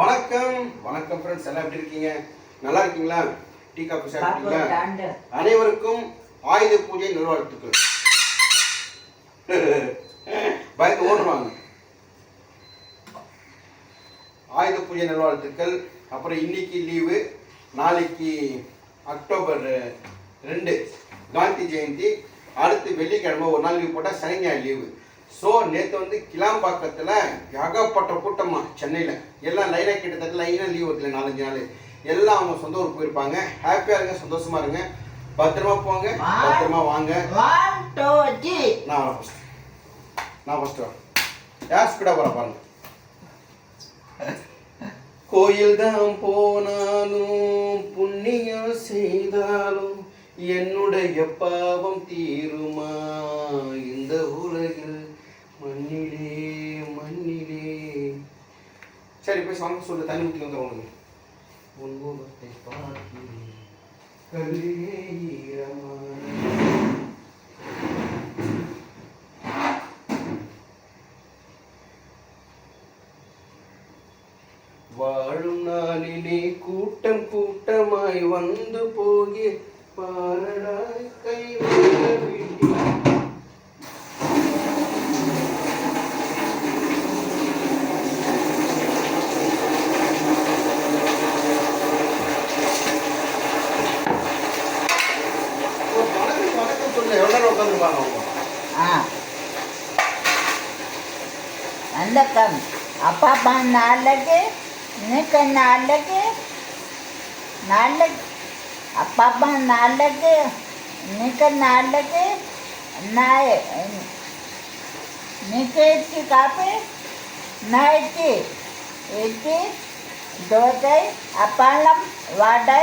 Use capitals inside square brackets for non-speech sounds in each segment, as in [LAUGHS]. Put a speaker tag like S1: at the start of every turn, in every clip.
S1: வணக்கம் வணக்கம் ஃப்ரெண்ட்ஸ் எல்லாம் எப்படி இருக்கீங்க நல்லா இருக்கீங்களா டீ காஃபி சாப்பிட்டீங்களா அனைவருக்கும் ஆயுத பூஜை நல்வாழ்த்துக்கள் [LAUGHS] பயந்து ஓடுவாங்க ஆயுத பூஜை நல்வாழ்த்துக்கள் அப்புறம் இன்னைக்கு லீவு நாளைக்கு அக்டோபர் ரெண்டு காந்தி ஜெயந்தி அடுத்து வெள்ளிக்கிழமை ஒரு நாள் லீவ் போட்டால் சனிஞாயிறு லீவு ஸோ நேற்று வந்து கிளாம்பாக்கத்தில் ஏகப்பட்ட கூட்டமாக சென்னையில் எல்லாம் லைனாக கிட்டத்தட்ட லைனாக லீவ் வருது நாலஞ்சு நாள் எல்லாம் அவங்க சொந்த ஊருக்கு போயிருப்பாங்க ஹாப்பியாக இருங்க சந்தோஷமாக இருங்க பத்திரமா போங்க பத்திரமா வாங்க நான் வரேன் ஃபஸ்ட் நான் ஃபஸ்ட் வரேன் ஸ்பீடாக போகிறேன் பாருங்க கோயில் தான் போனாலும் புண்ணியம் செய்தாலும் என்னுடைய பாவம் தீருமா இந்த உலகில் மண்ணிலே மண்ணிலே சரி போய் சாமி சொல்லு தண்ணி ஊற்றி வந்துடும் உனக்கு உன் முகத்தை பார்க்கிறேன் வாழும் நாளிலே கூட்டம் கூட்டமாய் வந்து போகிற
S2: வணக்கம் அப்பா அப்பா நாளைக்கு இன்னைக்கு நாளைக்கு நாளைக்கு அப்பா அப்பா நாளைக்கு இன்னைக்கு நாளைக்கு நாய் நிக்கேச்சு காப்பி நாய்ச்சி இட்லி தோசை அப்பளம் வடை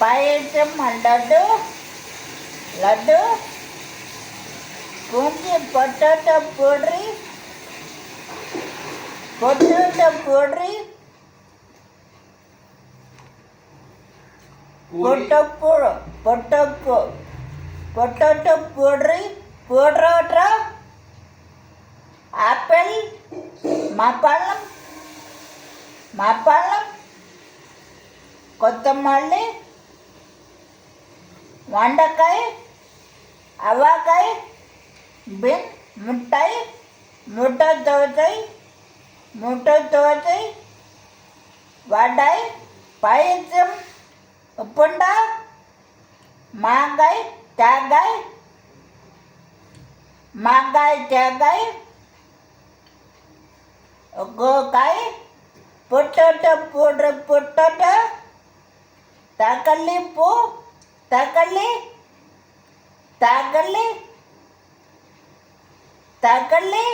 S2: பாயசம் லட்டு லட்டு பூஞ்சி பொட்டோட்டோ பூரி பொட்டுட்ட போடுறி பொட்டப்போ பொட்டப்போ பொட்டோட்ட போடுறி போடுறோட்ற ஆப்பிள் மாப்பழம் மாப்பழம் கொத்தமல்லி வெண்டைக்காய் அவாக்காய் பின் முட்டை முட்டை தோட்டை முட்டைத்தோசை வடை பயசம் புண்டா மாங்காய் தேங்காய் மாங்காய் தேங்காய் கோக்காய் பொட்டோட்டோ போடுற பொட்டோட்டோ தக்காளி பூ தக்காளி தக்காளி தக்காளி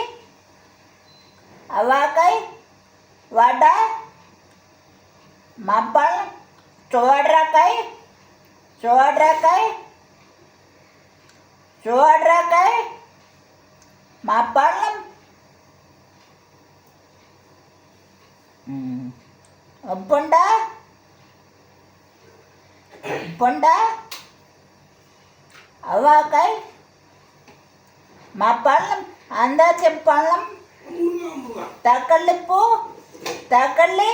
S2: అవాకై వడ మబ్బల్ చోడ్రకాయ చోడ్రకాయ చోడ్రకాయ మబ్బల్ ఉప్పుండ ఉప్పుండ అవాకాయ మా పళ్ళం అందా పళ్ళం తాకళ్ళెప్పు తాకళ్ళే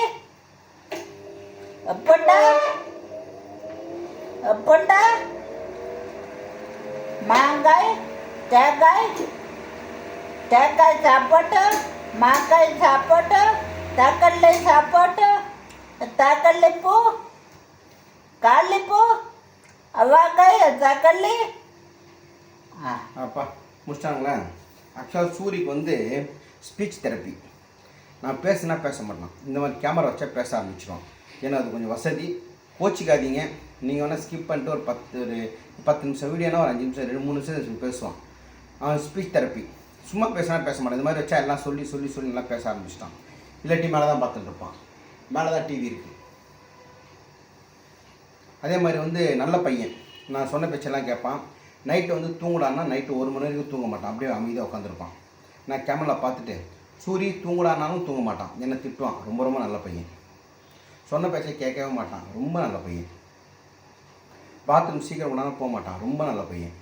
S2: అప్పండా అప్పండా మాంగాయ తేకాయ తేకాయ సాపట మాకాయ సాపట తాకళ్ళే సాపట తాకళ్ళెప్పు కాళ్ళెప్పు அவாக்காய் தக்கல்லி
S1: அப்பா முடிச்சிட்டாங்களா ஆக்சுவலாக சூரிக்கு வந்து ஸ்பீச் தெரப்பி நான் பேசுனா பேச மாட்டேன் இந்த மாதிரி கேமரா வச்சா பேச ஆரம்பிச்சிடும் ஏன்னா அது கொஞ்சம் வசதி கோச்சிக்காதீங்க நீங்கள் வேணால் ஸ்கிப் பண்ணிட்டு ஒரு பத்து ஒரு பத்து நிமிஷம் வீடியோனா ஒரு அஞ்சு நிமிஷம் ரெண்டு மூணு நிமிஷம் பேசுவான் அவன் ஸ்பீச் தெரப்பி சும்மா பேசினா பேச மாட்டேன் இந்த மாதிரி வச்சா எல்லாம் சொல்லி சொல்லி சொல்லி நல்லா பேச ஆரம்பிச்சிட்டான் இல்லாட்டி மேலே தான் பார்த்துட்டு இருப்பான் மேலே தான் டிவி இருக்குது அதே மாதிரி வந்து நல்ல பையன் நான் சொன்ன பேச்செல்லாம் கேட்பான் நைட்டு வந்து தூங்கலான்னா நைட்டு ஒரு மணி வரைக்கும் தூங்க மாட்டான் அப்படியே அமைதியாக உட்காந்துருப்பான் நான் கேமராவில் பார்த்துட்டு சூரி தூங்குடானாலும் தூங்க மாட்டான் என்னை திட்டுவான் ரொம்ப ரொம்ப நல்ல பையன் சொன்ன பேச்சை கேட்கவே மாட்டான் ரொம்ப நல்ல பையன் பாத்ரூம் சீக்கிரம் உடனே போக மாட்டான் ரொம்ப நல்ல பையன்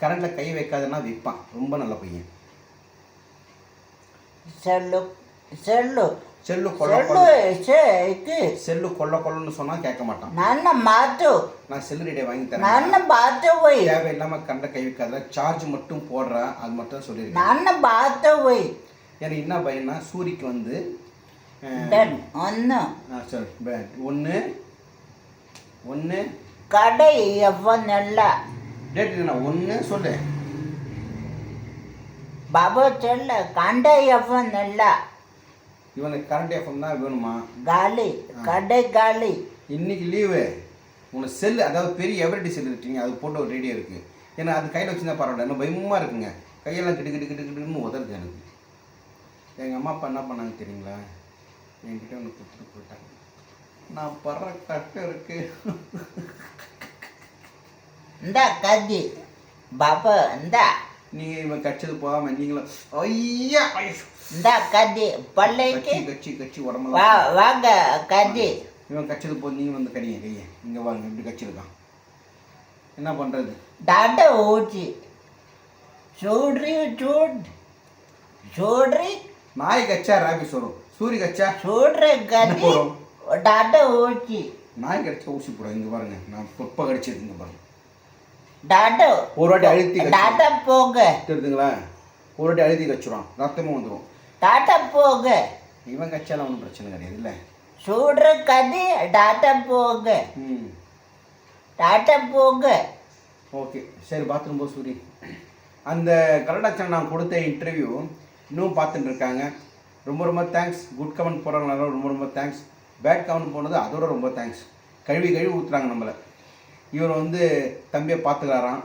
S1: கரண்டில் கை வைக்காதன்னா விற்பான் ரொம்ப நல்ல பையன்
S2: செல்லு செல்லு
S1: செல்லு கொல்ல கொல்ல செல்லு கொல்ல கொல்லன்னு சொன்னா கேட்க மாட்டான்
S2: நான் மாட்டு
S1: நான் செல்லு ரேடியை வாங்கி தரேன்
S2: நான் பாத்து போய்
S1: தேவையில்லாம கண்ட கை வைக்காத சார்ஜ் மட்டும் போடுறேன் அது மட்டும் சொல்லியிருக்கேன்
S2: நான் பாத்து போய்
S1: எனக்கு என்ன பயம்னா சூரிக்கு வந்து ஒன்று சரி ஒன்று ஒன்று
S2: கடை எவ்வளோ நல்ல
S1: டேட் என்ன ஒன்று சொல்லு
S2: பாபா சொல்ல கண்டை எவ்வளோ நல்லா
S1: இவனுக்கு கரண்ட் எஃப்எம் தான் வேணுமா
S2: காலி கடை காலி
S1: இன்னைக்கு லீவு உனக்கு செல் அதாவது பெரிய எவரிடி செல் இருக்கீங்க அது போட்டு ஒரு ரேடியோ இருக்குது ஏன்னா அது கையில் வச்சுருந்தா பரவாயில்ல என்ன பயமுமாக இருக்குங்க கையெல்லாம் கிட்டு கிட்டு கிட்டு கிட்டுன்னு உதறது எனக்கு எங்கள் அம்மா அப்பா என்ன பண்ணாங்க தெரியுங்களா என்கிட்ட ஒன்று கொடுத்துட்டு போயிட்டாங்க நான் படுற கட்டம் இருக்கு
S2: இந்த கதி பாபா இந்த
S1: நீங்கள் இவன் கட்சது போகாமல் நீங்களும் ஐயா
S2: இந்த கதி பள்ளைக்கு
S1: கட்சி கட்சி உடம்பு வா
S2: வாங்க கதி
S1: இவன் கட்சியில் போய் வந்து கடிங்க கையை இங்கே வாங்க இப்படி கட்சிருக்கான் என்ன பண்றது
S2: டாண்டா ஊச்சி சூட்ரி சூட் சூட்ரி
S1: நாய் கச்சா ராபி சொல்லும் சூரி கச்சா
S2: சூட்ரி கதி டாண்டா ஊச்சி
S1: நாய் கடிச்சா ஊசி போடும் இங்கே பாருங்க நான் தொப்பை கடிச்சது இங்கே பாருங்க ஒரு வாட்டி அழுத்தி
S2: டாண்டா போங்க
S1: தெரியுதுங்களா ஒரு வாட்டி அழுத்தி கச்சிடும் ரத்தமும் வந்துடும்
S2: டாட்டா போங்க
S1: இவன் கட்சியால் ஒன்றும் பிரச்சனை கிடையாது இல்லை
S2: சுடுற கதி டாட்டா போங்க ம் டாட்டா போங்க
S1: ஓகே சரி பாத்ரூம் போ சூரி அந்த கருடாச்சன் நான் கொடுத்த இன்டர்வியூ இன்னும் பார்த்துட்டு இருக்காங்க ரொம்ப ரொம்ப தேங்க்ஸ் குட் கமெண்ட் போடுறவங்களால ரொம்ப ரொம்ப தேங்க்ஸ் பேட் கமெண்ட் போனது அதோட ரொம்ப தேங்க்ஸ் கழுவி கழுவி ஊற்றுறாங்க நம்மளை இவர் வந்து தம்பியை பார்த்துக்கிறாரான்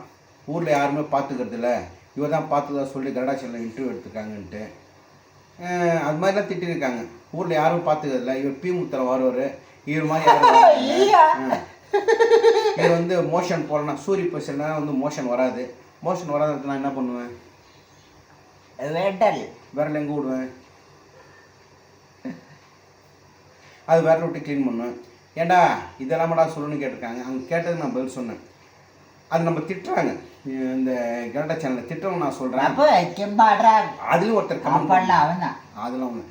S1: ஊரில் யாருமே பார்த்துக்கிறது இல்லை இவர் தான் பார்த்துக்கிறதா சொல்லி கருடாச்சனில் இன்டர்வியூ எடுத்துருக்காங்கன்ட்டு அது மாதிரிலாம் திட்டிருக்காங்க ஊரில் யாரும் பார்த்துக்கிறதில்ல இவர் பி முத்திரம் வருவார் இவர் மாதிரி இவர் வந்து மோஷன் போடலாம் சூரிய பொசிஷன்னா வந்து மோஷன் வராது மோஷன் வராத நான் என்ன பண்ணுவேன் விரல் எங்கே விடுவேன் அது விரல் விட்டு க்ளீன் பண்ணுவேன் ஏண்டா இதெல்லாமடா சொல்லணும்னு கேட்டிருக்காங்க அவங்க கேட்டது நான் பதில் சொன்னேன் அது நம்ம திட்டுறாங்க இந்த கரடா சேனலை திட்டவும் நான்
S2: சொல்கிறேன்
S1: அதில் ஒருத்தர் கமெண்ட் பண்ணல அவன் ஒன்று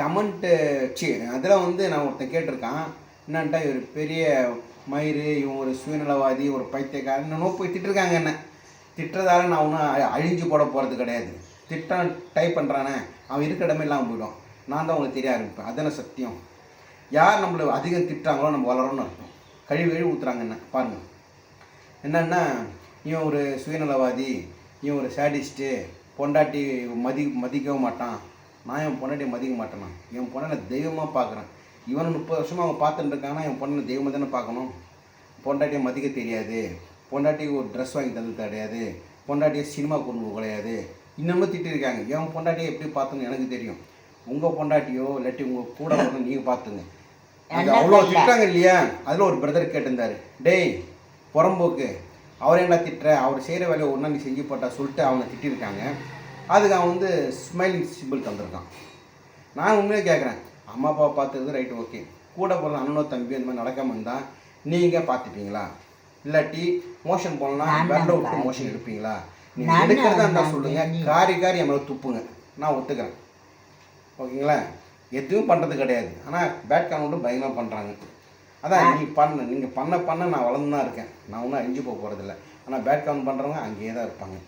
S1: கமெண்ட்டு சி அதில் வந்து நான் ஒருத்தன் கேட்டிருக்கான் என்னன்ட்டா இவர் பெரிய மயிறு இவன் ஒரு சுயநலவாதி ஒரு பைத்தியக்காரன் இன்னும் போய் திட்டிருக்காங்க என்ன திட்டுறதால நான் ஒன்றும் அழிஞ்சு போட போகிறது கிடையாது திட்டம் டைப் பண்ணுறானே அவன் இருக்கிற இடமே இல்லாமல் போயிடும் நான் தான் உங்களுக்கு தெரிய ஆரம்பிப்பேன் அதான சத்தியம் யார் நம்மளை அதிகம் திட்டுறாங்களோ நம்ம வளரணும்னு அர்த்தம் கழிவு கழிவு ஊற்றுறாங்க என்ன பாருங்கள் என்னென்னா இவன் ஒரு சுயநலவாதி இவன் ஒரு சாடிஸ்ட்டு பொண்டாட்டி மதி மதிக்கவும் மாட்டான் நான் என் பொண்டாட்டி மதிக்க மாட்டேனா என் பொண்ணனை தெய்வமாக பார்க்குறேன் இவன் முப்பது வருஷமாக அவன் பார்த்துட்டு இருக்காங்கன்னா என் பொண்ணை தெய்வமாக தானே பார்க்கணும் பொண்டாட்டியை மதிக்க தெரியாது பொண்டாட்டி ஒரு ட்ரெஸ் வாங்கி தந்தது கிடையாது பொண்டாட்டியை சினிமா கொண்டு போக கிடையாது இன்னமும் திட்டிருக்காங்க என் பொண்டாட்டியை எப்படி பார்த்துங்க எனக்கு தெரியும் உங்கள் பொண்டாட்டியோ இல்லாட்டி உங்கள் கூட நீங்கள் பார்த்துங்க அவ்வளோ திட்டாங்க இல்லையா அதில் ஒரு பிரதர் கேட்டிருந்தார் டேய் புறம்போக்கு அவர் என்ன திட்டுற அவர் செய்கிற வேலையை ஒன்றா நீ செஞ்சு போட்டா சொல்லிட்டு அவனை திட்டிருக்காங்க அதுக்கு அவன் வந்து ஸ்மைலிங் சிம்பிள் தந்துருக்கான் நான் உண்மையாக கேட்குறேன் அம்மா அப்பாவை பார்த்துருது ரைட்டு ஓகே கூட பிறந்த அண்ணனோ தம்பி அந்த மாதிரி நடக்காமல் இருந்தால் நீங்கள் பார்த்துப்பீங்களா இல்லாட்டி மோஷன் போனால் வெள்ள விட்டு மோஷன் எடுப்பீங்களா நீங்கள் எடுக்கிறதா இருந்தால் சொல்லுங்கள் காரி காரி நம்மளை துப்புங்க நான் ஒத்துக்கிறேன் ஓகேங்களா எதுவும் பண்ணுறது கிடையாது ஆனால் பேட் கமெண்ட்டும் பயங்கரமாக பண்ணுறாங்க அதான் நீ பண்ண நீங்கள் பண்ண பண்ண நான் வளர்ந்து தான் இருக்கேன் நான் ஒன்றும் அழிஞ்சு போக போகிறதில்ல ஆனால் பேட் கவுண்ட் பண்ணுறவங்க அங்கேயே தான் இருப்பாங்க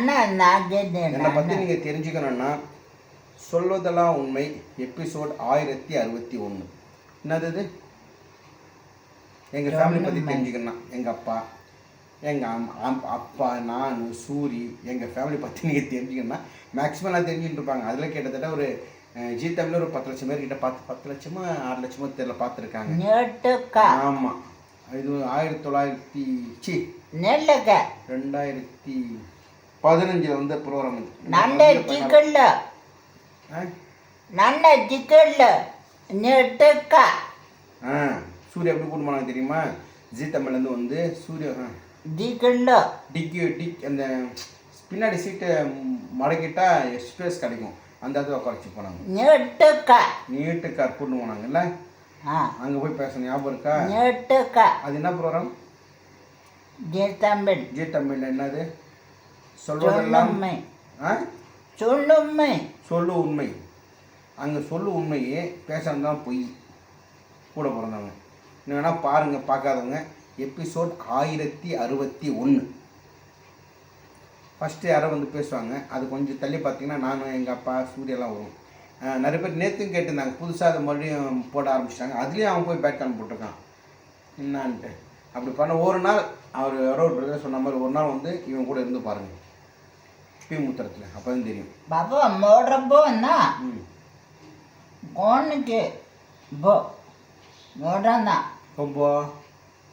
S2: என்னை
S1: பற்றி நீங்கள் தெரிஞ்சுக்கணும்னா சொல்வதெல்லாம் உண்மை எபிசோட் ஆயிரத்தி அறுபத்தி ஒன்று என்னது இது எங்கள் ஃபேமிலி பற்றி தெரிஞ்சுக்கணும் எங்கள் அப்பா எங்கள் அப்பா நான் சூரி எங்கள் ஃபேமிலி பற்றி நீங்கள் தெரிஞ்சுக்கணும்னா மேக்ஸிமம் நான் தெரிஞ்சுட்டு இருப்பாங்க அதில் கிட்டத்தட்ட ஒரு ஜி தமிழ் ஒரு பத்து லட்சம் கிட்ட பார்த்து பத்து லட்சமா ஆறு லட்சமா தெரியல
S2: பார்த்துருக்காங்க
S1: ஆமாம் இது ஆயிரத்தி தொள்ளாயிரத்தி சி நெல்லுக்க ரெண்டாயிரத்தி பதினஞ்சில் வந்து ப்ரோக்ராம்
S2: நல்ல சிக்கல்ல நல்ல சிக்கல்ல நெட்டுக்கா
S1: ஆ சூர்யா எப்படி கூட்டு தெரியுமா ஜி தமிழ்லேருந்து வந்து சூர்யா டிக்கல்ல டிக்கு டிக் அந்த பின்னாடி சீட்டை மடக்கிட்டால் எக்ஸ்பிரஸ் கிடைக்கும் அந்த இடத்துல குறைச்சி போனாங்க
S2: நீட்டுக்கா
S1: நீட்டுக்கா கூட்டு போனாங்கல்ல அங்கே போய் பேச ஞாபகம் இருக்கா
S2: நீட்டுக்கா
S1: அது என்ன ப்ரோக்ராம்
S2: ஜி தமிழ்
S1: ஜி தமிழ் என்னது சொல்வதெல்லாம் ஆ
S2: சொல்லு உண்மை
S1: சொல்லு உண்மை அங்கே சொல்லு உண்மையே பேசுறது தான் பொய் கூட பிறந்தவங்க என்ன வேணால் பாருங்கள் பார்க்காதவங்க எபிசோட் ஆயிரத்தி அறுபத்தி ஒன்று ஃபஸ்ட்டு யாரோ வந்து பேசுவாங்க அது கொஞ்சம் தள்ளி பார்த்தீங்கன்னா நானும் எங்கள் அப்பா சூரியெல்லாம் வரும் நிறைய பேர் நேற்றும் கேட்டிருந்தாங்க புதுசாக அதை மறுபடியும் போட ஆரம்பிச்சிட்டாங்க அதுலேயும் அவன் போய் கான் போட்டிருக்கான் என்னான்ட்டு அப்படி பண்ண ஒரு நாள் அவர் யாரோ ஒரு பிரதர் சொன்ன மாதிரி ஒரு நாள் வந்து இவன் கூட இருந்து பாருங்கள் பி மூத்திரத்தில் அப்போ தான் தெரியும்
S2: பாபா மோடுறப்போ என்ன கோனுக்கு போ மோடுறான் தான்
S1: போ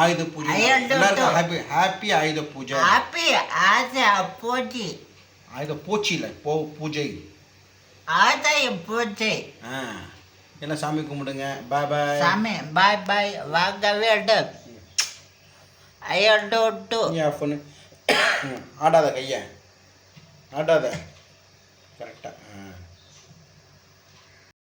S1: ஆயுத பூஜை ஹாப்பி ஹாப்பி ஆயுத பூஜை
S2: ஹாப்பி ஆயுத பூஜை
S1: ஆயுத பூச்சி இல்லை போ பூஜை
S2: ஆதாய பூஜை
S1: என்ன சாமி கும்பிடுங்க பாய் பாய்
S2: சாமி பாய் பாய் வாங்க வேண்டும் ஐயாண்டு ஒட்டு
S1: ஆடாத கையை ஆடாத கரெக்டாக